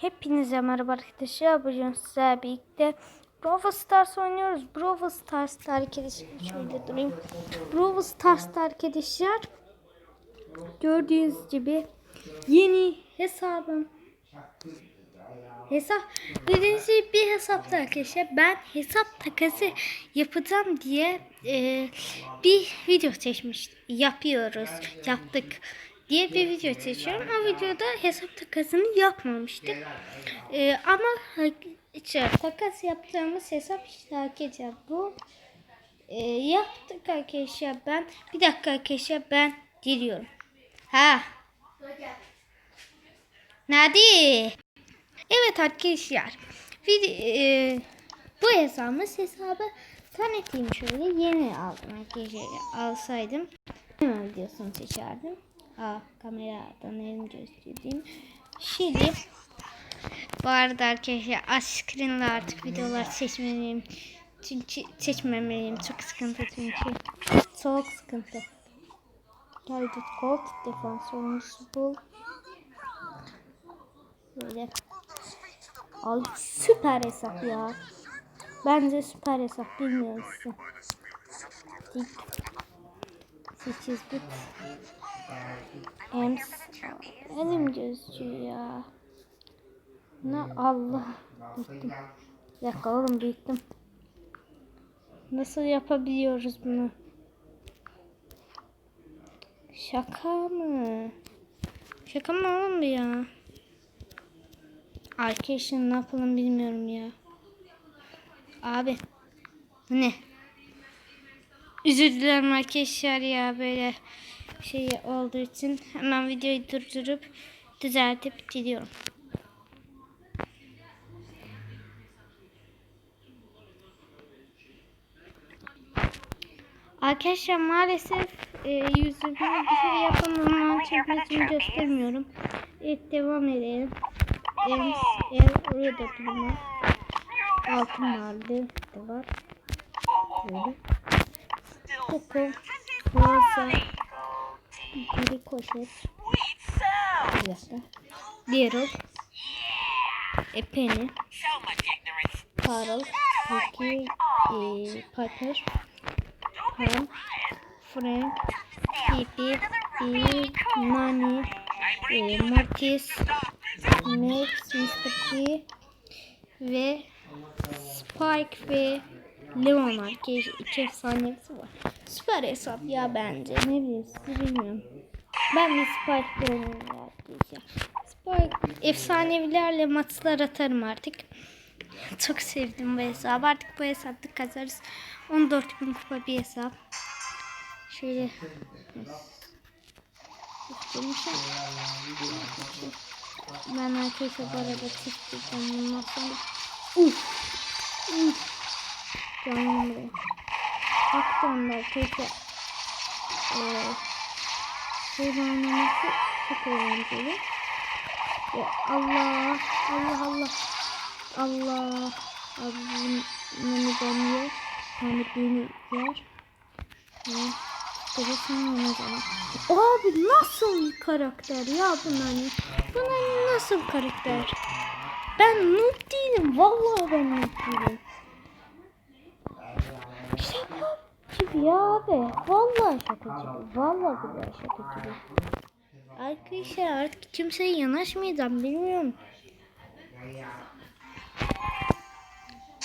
Hepinize merhaba arkadaşlar. Bugün sizlerle birlikte Brawl Stars oynuyoruz. Brawl Stars'ta arkadaşlar şöyle durayım. Brawl Stars'ta arkadaşlar gördüğünüz gibi yeni hesabım hesap gibi bir hesapta arkadaşlar ben hesap takası yapacağım diye e, bir video seçmiş yapıyoruz yaptık diye bir video seçiyorum. O videoda hesap takasını yapmamıştık. E, ama işte, takas yaptığımız hesap işte arkadaşlar bu. E, yaptık arkadaşlar ben. Bir dakika arkadaşlar ben geliyorum. Ha. Nerede? Evet arkadaşlar. Bir, e, bu hesabımız hesabı tanıtayım şöyle. Yeni aldım arkadaşlar. Alsaydım hemen videosunu seçerdim. Aa kameradan elim göstereyim. Şimdi bu arada arkadaşlar aç screen'le artık videolar seçmeliyim. Çünkü seçmemeliyim. Çok sıkıntı çünkü. Çok sıkıntı. Geldik Gold defans oyuncusu bul. Böyle. Ay süper hesap ya. Bence süper hesap bilmiyorum size. Dik. Sekiz bit. Ems. Elim gözcüğü ya. Ne Allah. Büyüttüm. Bir dakika büyüttüm. Nasıl yapabiliyoruz bunu? Şaka mı? Şaka mı oğlum bu ya? Arkadaşlar ne yapalım bilmiyorum ya. Abi. Ne? Özür dilerim arkadaşlar ya böyle şey olduğu için hemen videoyu durdurup düzeltip gidiyorum. Arkadaşlar maalesef e, yüzümü bir şey yapamam. Çekmesini göstermiyorum. Evet devam edelim. Ev, ev oraya da durma. Altın vardı da var. Böyle. Bir dakika. Daryl. E, Penny. Carl. Vicky. E, Piper. Pam. Frank. Pipi. E, Nani. E, Mortis. Max, Mr. P ve Spike ve Leon var. İki, iki efsanesi var. Süper hesap ya bence. Ne bileyim bilmiyorum. Ben bir Spike oynuyorum arkadaşlar. Spike efsanevilerle maçlar atarım artık. Çok sevdim bu hesabı. Artık bu hesapta kazarız. 14 bin kupa bir hesap. Şöyle. Ben arkadaşlar bu arada çiftlikten bundan sonra Uf! Uf! Canım buraya. Arkadaşlar ee, şöyle oynaması çok eğlenceli. Ve Allah! Allah Allah! Allah! Abi bunu ben yer. Yani beni yer. Babasının yanına zaman. Abi nasıl bir karakter ya bunların? Bunların nasıl karakter? Ben noob değilim. Vallahi ben noob değilim. Şaka gibi ya abi. Vallahi şaka gibi. Vallahi billahi şaka gibi. Arkadaşlar artık kimseye yanaşmayacağım bilmiyorum.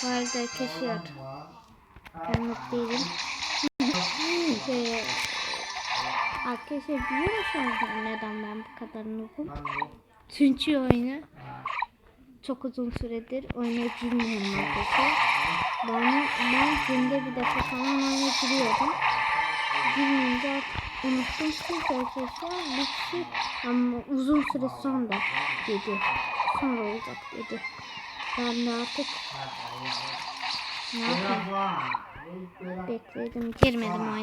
Bu arada arkadaşlar. Ben değilim. Şey, Arkadaşlar biliyor musunuz neden ben bu kadar noobum? Çünkü oyunu çok uzun süredir oynayabiliyorum arkadaşlar. Ben, ben günde bir defa falan oynayabiliyordum. Bilmeyince artık unuttum çünkü arkadaşlar bir kişi ama uzun süre sonra dedi. Sonra olacak dedi. Ben de artık ne yapayım? Bekledim girmedim oyuna.